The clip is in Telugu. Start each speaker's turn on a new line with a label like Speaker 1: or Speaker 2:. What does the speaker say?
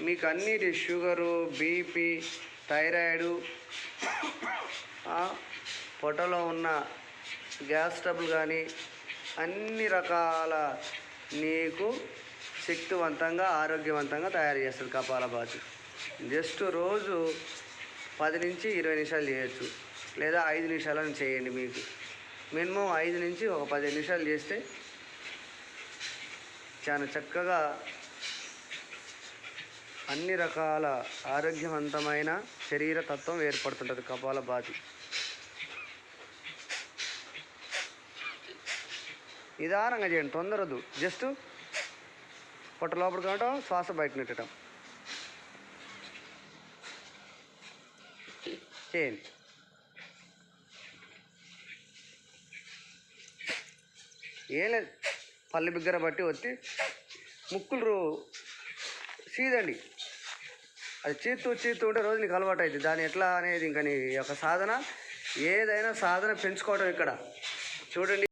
Speaker 1: మీకు అన్నిటి షుగరు బీపీ థైరాయిడు. పొట్టలో ఉన్న గ్యాస్ ట్రబుల్ కానీ అన్ని రకాల నీకు శక్తివంతంగా ఆరోగ్యవంతంగా తయారు చేస్తుంది కపాలభాతి జస్ట్ రోజు పది నుంచి ఇరవై నిమిషాలు చేయొచ్చు. లేదా ఐదు నిమిషాలను చేయండి మీకు. మినిమం ఐదు నుంచి ఒక పది నిమిషాలు చేస్తే చాలా చక్కగా అన్ని రకాల ఆరోగ్యవంతమైన శరీర తత్వం ఏర్పడుతుంటుంది కపాల కపాలభాతి నిదానంగా చేయండి తొందరదు. జస్ట్ పొట్ట లోపల కావటం శ్వాస బయట నెట్టడం. చేయండి. ఏం లేదు. పళ్ళు బిగ్గర బట్టి వచ్చి ముక్కులు సీదండి. అది చీత్తూ చీత్తూ ఉంటే రోజు నీకు అలవాటు అవుతుంది దాని ఎట్లా అనేది ఇంకా నీ యొక్క సాధన. ఏదైనా సాధన పెంచుకోవడం ఇక్కడ. చూడండి.